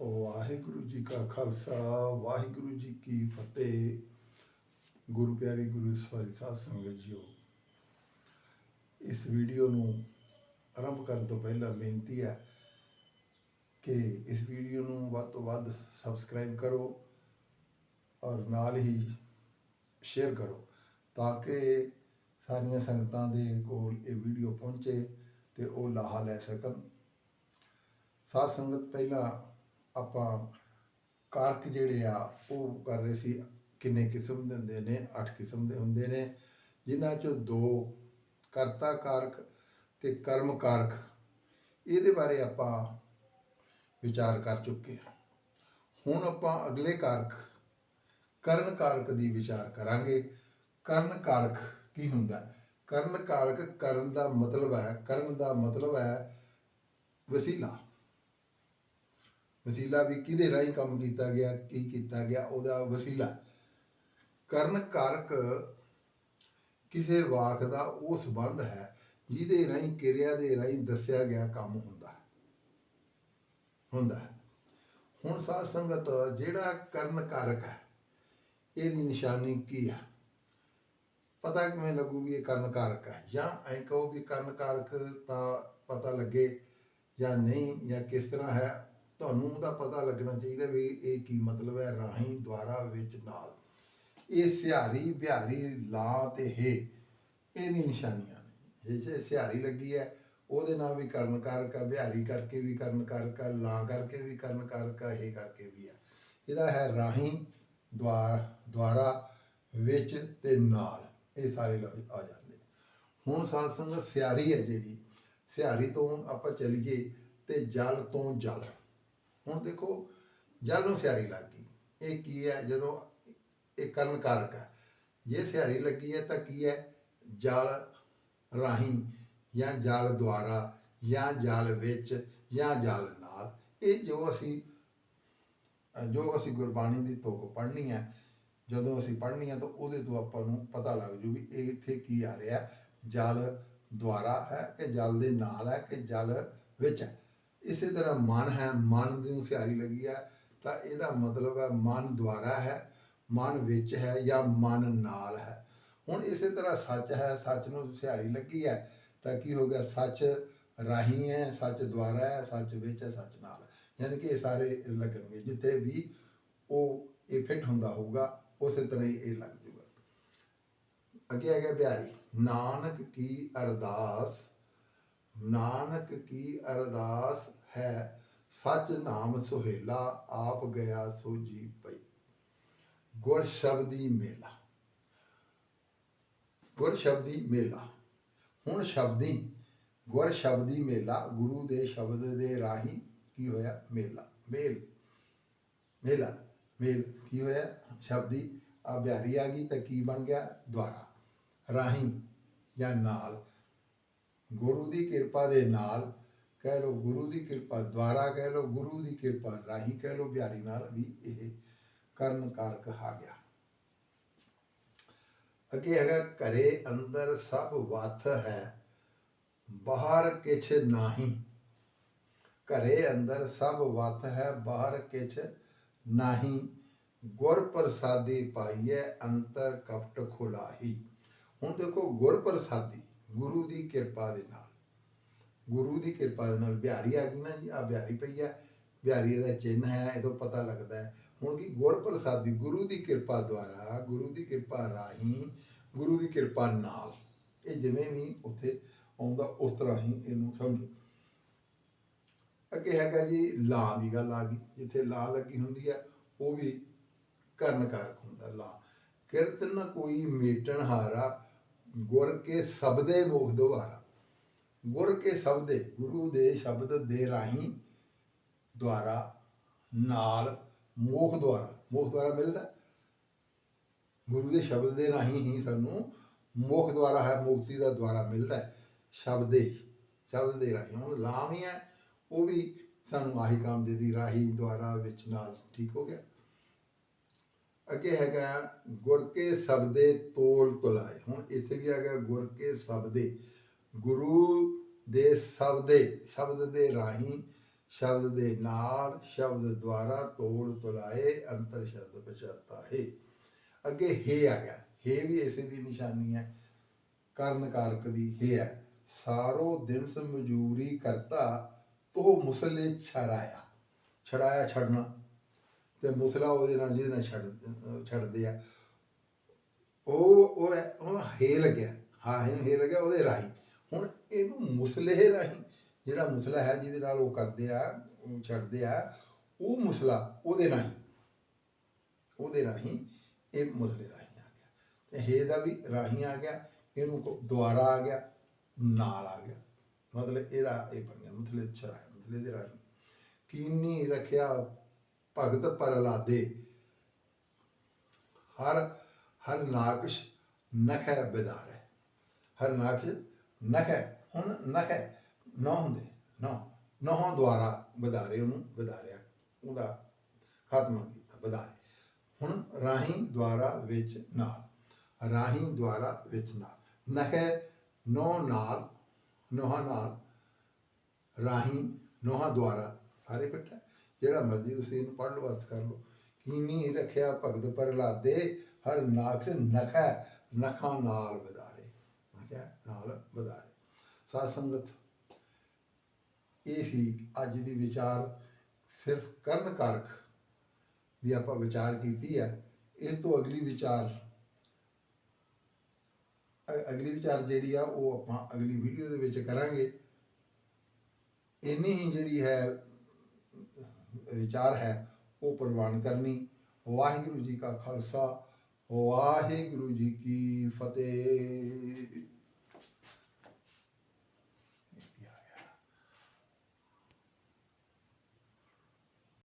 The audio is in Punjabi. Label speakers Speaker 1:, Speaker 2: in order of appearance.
Speaker 1: ਵਾਹਿਗੁਰੂ ਜੀ ਕਾ ਖਾਲਸਾ, ਵਾਹਿਗੁਰੂ ਜੀ ਕੀ ਫਤਿਹ। ਗੁਰੂ ਪਿਆਰੀ ਗੁਰੂ ਸਵਾਰੀ ਸਾਹਿਬ ਸੰਗਤ ਜੀਓ। ਇਸ ਵੀਡੀਓ ਨੂੰ ਆਰੰਭ ਕਰਨ ਤੋਂ ਪਹਿਲਾਂ ਬੇਨਤੀ ਹੈ ਕਿ ਇਸ ਵੀਡੀਓ ਨੂੰ ਵੱਧ ਤੋਂ ਵੱਧ ਸਬਸਕ੍ਰਾਈਬ ਕਰੋ ਔਰ ਨਾਲ ਹੀ ਸ਼ੇਅਰ ਕਰੋ ਤਾਂ ਕਿ ਸਾਰੀਆਂ ਸੰਗਤਾਂ ਦੇ ਕੋਲ ਇਹ ਵੀਡੀਓ ਪਹੁੰਚੇ ਤੇ ਉਹ ਲਾਹਾ ਲੈ ਸਕਣ। ਸਾਧ ਸੰਗਤ, ਪਹਿਲਾਂ ਆਪਾਂ ਕਾਰਕ ਜਿਹੜੇ ਆ, ਉਹ ਕਰ ਰਹੇ ਸੀ, ਕਿੰਨੇ ਕਿਸਮ ਦੇ ਹੁੰਦੇ ਨੇ 8 ਕਿਸਮ ਦੇ ਹੁੰਦੇ ਨੇ, ਜਿਨ੍ਹਾਂ ਚੋਂ ਦੋ ਕਰਤਾ ਕਾਰਕ ਤੇ ਕਰਮ ਕਾਰਕ। ਇਹਦੇ ਬਾਰੇ ਆਪਾਂ ਵਿਚਾਰ ਕਰ ਚੁੱਕੇ ਹਾਂ। ਹੁਣ ਆਪਾਂ ਅਗਲੇ ਕਾਰਕ, ਕਰਨ ਕਾਰਕ ਦੀ ਵਿਚਾਰ ਕਰਾਂਗੇ। ਕਰਨ ਕਾਰਕ ਕੀ ਹੁੰਦਾ? ਕਰਨ ਕਾਰਕ ਕਰਨ ਦਾ ਮਤਲਬ ਹੈ, ਕਰਨ ਦਾ ਮਤਲਬ ਹੈ ਵਸੀਲਾ। ਵਸੀਲਾ ਵੀ ਕਿਹਦੇ ਰਾਹੀਂ ਕੰਮ ਕੀਤਾ ਗਿਆ, ਕੀ ਕੀਤਾ ਗਿਆ, ਉਹਦਾ ਵਸੀਲਾ। ਕਰਨ ਕਾਰਕ ਕਿਸੇ ਵਾਕ ਦਾ ਉਹ ਸੰਬੰਧ ਹੈ ਜਿਹਦੇ ਰਾਹੀਂ ਕਿਰਿਆ ਦੇ ਰਾਹੀਂ ਦੱਸਿਆ ਗਿਆ ਕੰਮ ਹੁੰਦਾ ਹੈ। ਹੁੰਦਾ ਹੈ। ਹੁਣ ਸਾਧ ਸੰਗਤ, ਜਿਹੜਾ ਕਰਨ ਕਾਰਕ ਹੈ, ਇਹਦੀ ਨਿਸ਼ਾਨੀ ਕੀ ਹੈ? ਪਤਾ ਕਿਵੇਂ ਲੱਗੂ ਵੀ ਇਹ ਕਰਨ ਕਾਰਕ ਹੈ? ਜਾਂ ਐਂ ਕਹੋ ਵੀ ਕਰਨ ਕਾਰਕ ਤਾਂ ਪਤਾ ਲੱਗੇ ਜਾਂ ਨਹੀਂ ਜਾਂ ਕਿਸ ਤਰ੍ਹਾਂ ਹੈ ਤੁਹਾਨੂੰ ਉਹਦਾ ਪਤਾ ਲੱਗਣਾ ਚਾਹੀਦਾ ਵੀ ਇਹ ਕੀ ਮਤਲਬ ਹੈ ਰਾਹੀਂ ਦੁਆਰਾ ਵਿੱਚ ਨਾਲ। ਇਹ ਸਿਹਾਰੀ, ਬਿਹਾਰੀ ਲਾ ਤੇ ਹੈ ਇਹਦੀ ਨਿਸ਼ਾਨੀਆਂ ਨੇ। ਜੇ ਸਿਹਾਰੀ ਲੱਗੀ ਹੈ, ਉਹਦੇ ਨਾਲ ਵੀ ਕਰਨ ਕਾਰਕ ਆ, ਬਿਹਾਰੀ ਕਰਕੇ ਵੀ ਕਰਨ ਕਾਰਕ ਆ ਲਾ ਕਰਕੇ ਵੀ ਕਰਨ ਕਾਰਕ ਆ ਇਹ ਕਰਕੇ ਵੀ ਹੈ ਇਹਦਾ ਹੈ ਰਾਹੀਂ ਦੁਆਰ, ਦੁਆਰਾ ਵਿੱਚ ਤੇ ਨਾਲ। ਇਹ ਸਾਰੇ ਲਫ਼ਜ਼ ਆ ਜਾਂਦੇ ਹੁਣ ਸਾਧ ਸੰਗਤ ਸਿਆਰੀ ਹੈ ਜਿਹੜੀ। ਸਿਆਰੀ ਤੋਂ ਆਪਾਂ ਚਲੀਏ ਤੇ ਜਲ ਤੋਂ ਜਲ। ਹੁਣ ਦੇਖੋ, ਜਲ ਨੂੰ ਸਿਆਰੀ ਲੱਗ। ਗਈ ਇਹ ਕੀ ਹੈ? ਜਦੋਂ ਇਹ ਕਰਨ ਕਾਰਕ ਹੈ। ਜੇ ਸਿਆਰੀ ਲੱਗੀ ਹੈ ਤਾਂ ਕੀ ਹੈ? ਜਲ ਰਾਹੀਂ ਜਾਂ ਜਲ ਦੁਆਰਾ ਜਾਂ ਜਲ ਵਿੱਚ ਜਾਂ ਜਲ ਨਾਲ। ਇਹ ਜੋ ਅਸੀਂ ਜੋ ਅਸੀਂ ਗੁਰਬਾਣੀ ਦੀ ਤੁਕ ਪੜ੍ਹਨੀ ਹੈ, ਜਦੋਂ ਅਸੀਂ ਪੜ੍ਹਨੀ ਹੈ ਤਾਂ ਉਹਦੇ ਤੋਂ ਆਪਾਂ ਨੂੰ ਪਤਾ ਲੱਗ ਜੂ ਵੀ ਇਹ ਇੱਥੇ ਕੀ ਆ ਰਿਹਾ ਜਲ ਦੁਆਰਾ ਹੈ ਕਿ ਜਲ ਦੇ ਨਾਲ ਹੈ ਕਿ ਜਲ ਵਿੱਚ ਹੈ। ਇਸੇ ਤਰ੍ਹਾਂ ਮਨ ਹੈ, ਮਨ ਦੀ ਨੂੰ ਸਿਆਰੀ ਲੱਗੀ ਹੈ, ਤਾਂ ਇਹਦਾ ਮਤਲਬ ਹੈ ਮਨ ਦੁਆਰਾ ਹੈ, ਮਨ ਵਿੱਚ ਹੈ ਜਾਂ ਮਨ ਨਾਲ ਹੈ। ਹੁਣ ਇਸੇ ਤਰ੍ਹਾਂ ਸੱਚ ਹੈ, ਸੱਚ ਨੂੰ ਸਿਆਰੀ ਲੱਗੀ ਹੈ, ਤਾਂ ਕੀ ਹੋ ਗਿਆ? ਸੱਚ ਰਾਹੀਂ ਹੈ, ਸੱਚ ਦੁਆਰਾ ਹੈ, ਸੱਚ ਵਿੱਚ ਹੈ, ਸੱਚ ਨਾਲ ਯਾਨੀ ਕਿ ਇਹ ਸਾਰੇ ਲੱਗਣਗੇ। ਜਿੱਥੇ ਵੀ ਉਹ ਇਹ ਫਿੱਟ ਹੁੰਦਾ ਹੋਊਗਾ, ਉਸੇ ਤਰ੍ਹਾਂ ਹੀ ਇਹ ਲੱਗ ਜੂਗਾ। ਅੱਗੇ ਆ ਗਿਆ ਬਿਹਾਰੀ ਨਾਨਕ ਕੀ ਅਰਦਾਸ, ਨਾਨਕ ਕੀ ਅਰਦਾਸ ਹੈ, ਸੱਚ ਨਾਮ ਸੁਹੇਲਾ ਆਪ ਗਿਆ ਸੋ ਜੀ ਪਈ। ਗੁਰ ਸ਼ਬਦੀ ਮੇਲਾ। ਗੁਰ ਸ਼ਬਦੀ ਮੇਲਾ। ਹੁਣ ਸ਼ਬਦੀ, ਗੁਰ ਸ਼ਬਦੀ ਮੇਲਾ, ਗੁਰੂ ਦੇ ਸ਼ਬਦ ਦੇ ਰਾਹੀਂ ਕੀ ਹੋਇਆ? ਮੇਲਾ। ਮੇਲ। ਮੇਲਾ। ਮੇਲ। ਕੀ ਹੋਇਆ? ਸ਼ਬਦੀ ਆ ਬਿਹਾਰੀ ਆ ਗਈ ਤਾਂ ਕੀ ਬਣ ਗਿਆ? ਦੁਆਰਾ। ਰਾਹੀਂ ਜਾਂ ਨਾਲ। ਗੁਰੂ ਦੀ ਕਿਰਪਾ ਦੇ ਨਾਲ ਕਹਿ ਲੋ ਗੁਰੂ ਦੀ ਕਿਰਪਾ, ਦੁਆਰਾ ਕਹਿ ਲੋ ਗੁਰੂ ਦੀ ਕਿਰਪਾ ਰਾਹੀਂ ਕਹਿ ਲੋ ਬਿਹਾਰੀ ਨਾਲ ਵੀ ਇਹ ਕਰਨ ਕਾਰਕ ਆ ਗਿਆ। ਅੱਗੇ ਹੈਗਾ, ਘਰੇ ਅੰਦਰ ਸਭ ਵਥ ਹੈ, ਬਾਹਰ ਕਿਛ ਨਹੀਂ। ਘਰੇ ਅੰਦਰ ਸਭ ਵਥ ਹੈ, ਬਾਹਰ ਕਿਛ ਨਹੀਂ। ਗੁਰ ਪ੍ਰਸਾਦੀ ਪਾਈਐ, ਅੰਤਰ ਕਪਟ ਖੁਲਾਹੀ। ਹੁਣ ਦੇਖੋ ਗੁਰ ਪ੍ਰਸਾਦੀ, ਗੁਰੂ ਦੀ ਕਿਰਪਾ ਦੇ ਨਾਲ। ਗੁਰੂ ਦੀ ਕਿਰਪਾ ਦੇ ਨਾਲ ਬਿਹਾਰੀ ਆ ਗਈ ਨਾ ਜੀ ਆ ਬਿਹਾਰੀ ਪਈ ਹੈ ਬਿਹਾਰੀ ਦਾ ਚਿੰਨ ਹੈ ਇਹ ਤੋਂ ਪਤਾ ਲੱਗਦਾ ਹੈ। ਹੁਣ ਕਿ ਗੁਰ ਪ੍ਰਸਾਦੀ ਗੁਰੂ ਦੀ ਕਿਰਪਾ ਦੁਆਰਾ, ਗੁਰੂ ਦੀ ਕਿਰਪਾ ਰਾਹੀਂ, ਗੁਰੂ ਦੀ ਕਿਰਪਾ ਨਾਲ, ਇਹ ਜਿਵੇਂ ਵੀ ਉੱਥੇ ਆਉਂਦਾ, ਉਸ ਤਰ੍ਹਾਂ ਹੀ ਇਹਨੂੰ ਸਮਝੋ। ਅੱਗੇ ਹੈਗਾ ਜੀ ਲਾਂ ਦੀ ਗੱਲ ਆ ਗਈ, ਜਿੱਥੇ ਲਾਂ ਲੱਗੀ ਹੁੰਦੀ ਹੈ ਉਹ ਵੀ ਕਰਨਕਾਰਕ ਹੁੰਦਾ ਲਾਂ। ਕਿਰਤ ਕੀਰਤਨ ਕੋਈ ਮੇਟਣ ਹਾਰਾ ਗੁਰ ਕੇ ਸ਼ਬਦੇ ਮੋਖ ਦੁਆਰਾ। ਗੁਰ ਕੇ ਸ਼ਬਦੇ ਗੁਰੂ ਦੇ ਸ਼ਬਦ ਦੇ ਰਾਹੀਂ ਦੁਆਰਾ, ਨਾਲ, ਮੋਖ ਦੁਆਰਾ ਮੋਖ ਦੁਆਰਾ ਮਿਲਦਾ ਗੁਰੂ ਦੇ ਸ਼ਬਦ ਦੇ ਰਾਹੀਂ ਹੀ ਸਾਨੂੰ ਮੋਖ ਦੁਆਰਾ ਹੈ ਮੁਕਤੀ ਦਾ ਦੁਆਰਾ ਮਿਲਦਾ ਹੈ। ਸ਼ਬਦੇ ਸ਼ਬਦ ਦੇ ਰਾਹੀਂ। ਹੁਣ ਲਾਮ ਹੀ ਹੈ, ਉਹ ਵੀ ਸਾਨੂੰ ਆਹੀ ਕੰਮ ਦੇ ਦੀ ਰਾਹੀਂ, ਦੁਆਰਾ ਵਿੱਚ ਨਾਲ ਠੀਕ ਹੋ ਗਿਆ। ਅੱਗੇ ਹੈਗਾ ਗੁਰ ਕੇ ਸ਼ਬਦੇ ਤੋਲ ਤੁਲਾਏ ਹੁਣ ਇੱਥੇ ਵੀ ਹੈਗਾ ਗੁਰ ਕੇ ਸ਼ਬਦੇ ਗੁਰੂ ਦੇ ਸ਼ਬਦੇ, ਸ਼ਬਦ ਦੇ ਰਾਹੀਂ, ਸ਼ਬਦ ਦੇ ਨਾਲ, ਸ਼ਬਦ ਦੁਆਰਾ ਤੋਲ ਤੁਲਾਏ, ਅੰਤਰ ਸ਼ਬਦ ਪਛਾਤਾ ਹੈ ਅੱਗੇ ਹੈ ਆ ਗਿਆ। ਹੈ ਵੀ ਇਸੇ ਦੀ ਨਿਸ਼ਾਨੀ ਹੈ। ਕਰਨ ਕਾਰਕ ਦੀ ਹੈ ਹੈ। ਸਾਰੋ ਦਿਨ ਸ ਮਜੂਰੀ ਕਰਤਾ, ਤੋ ਮੁਸਲੇ ਛੜਾਇਆ। ਛੜਾਇਆ ਛੜਨਾ। ਤੇ ਮੁਸਲਾ ਉਹਦੇ ਨਾਲ, ਜਿਹਦੇ ਨਾਲ ਛੱਡ ਛੱਡਦੇ ਆ। ਉਹ ਉਹ ਹੈ- ਉਹ ਹੈ ਲੱਗਿਆ। ਹਾਂ, ਇਹਨੂੰ ਹੈ ਲੱਗਿਆ ਉਹਦੇ ਰਾਹੀਂ। ਹੁਣ ਇਹਨੂੰ ਮੁਸਲੇ ਰਾਹੀਂ ਜਿਹੜਾ ਮੁਸਲਾ ਹੈ ਜਿਹਦੇ ਨਾਲ ਉਹ ਕਰਦੇ ਆ ਛੱਡਦੇ ਆ, ਉਹ ਮੁਸਲਾ ਉਹਦੇ ਰਾਹੀਂ ਉਹਦੇ ਰਾਹੀਂ ਇਹ ਮੁਸਲੇ ਰਾਹੀਂ ਆ ਗਿਆ। ਤੇ ਹੈ ਦਾ ਵੀ ਰਾਹੀਂ ਆ ਗਿਆ, ਇਹਨੂੰ ਦੁਆਰਾ ਆ ਗਿਆ, ਨਾਲ ਆ ਗਿਆ। ਮਤਲਬ ਇਹਦਾ ਇਹ ਬਣ ਗਿਆ ਮੁਸਲੇ ਛਰਾਇਆ ਮੁਸਲੇ ਦੇ ਰਾਹੀਂ। ਕੀਨੀ ਰੱਖਿਆ ਭਗਤ ਪ੍ਰਹਲਾਦੇ ਹਰ ਹਰ ਨਾਕਸ਼ ਨਖੈ ਬਿਦਾਰ। ਹੈ ਹਰ ਨਾਕਸ਼ ਨਖੈ ਹੁਣ ਨਖੈ ਨੌ ਹੁੰਦੇ ਨੌ ਨੌਹਾਂ ਦੁਆਰਾ ਬਦਾਰੇ ਉਹਨੂੰ ਬਦਾਰਿਆ ਉਹਦਾ ਖਾਤਮਾ ਕੀਤਾ ਬਦਾਰੇ ਹੁਣ ਰਾਹੀਂ ਦੁਆਰਾ ਵਿੱਚ ਨਾਲ, ਰਾਹੀਂ ਦੁਆਰਾ ਵਿੱਚ ਨਾਲ। ਨਖੈ ਨੌ ਨਾਲ, ਨੌਹਾਂ ਨਾਲ, ਰਾਹੀਂ ਨੋਹਾਂ ਦੁਆਰਾ, ਸਾਰੇ ਫਿੱਟ ਹੈ। ਜਿਹੜਾ ਮਰਜ਼ੀ ਤੁਸੀਂ ਇਹਨੂੰ ਪੜ੍ਹ ਲਓ ਅਰਥ ਕਰ ਲਓ। ਕੀਨੀ ਰੱਖਿਆ ਭਗਤ ਪ੍ਰਹਲਾਦੇ, ਹਰ ਨਾਖ ਨਖੈ ਨਖਾਂ ਨਾਲ ਵਧਾ। ਮੈਂ ਨਾਲ ਬਦਾਰੇ ਸਾਧ ਸੰਗਤ, ਇਹ ਹੀ ਅੱਜ ਦੀ ਵਿਚਾਰ ਸਿਰਫ ਕਰਨ ਕਾਰਕ ਦੀ ਆਪਾਂ ਵਿਚਾਰ ਕੀਤੀ ਹੈ। ਇਸ ਤੋਂ ਅਗਲੀ ਵਿਚਾਰ ਅਗਲੀ ਵਿਚਾਰ ਜਿਹੜੀ ਆ, ਉਹ ਆਪਾਂ ਅਗਲੀ ਵੀਡੀਓ ਦੇ ਵਿੱਚ ਕਰਾਂਗੇ। ਇੰਨੀ ਹੀ ਜਿਹੜੀ ਹੈ, ਵਿਚਾਰ ਹੈ, ਉਹ ਪ੍ਰਵਾਨ ਕਰਨੀ। ਵਾਹਿਗੁਰੂ ਜੀ ਕਾ ਖਾਲਸਾ, ਵਾਹਿਗੁਰੂ ਜੀ ਕੀ ਫਤਿਹ।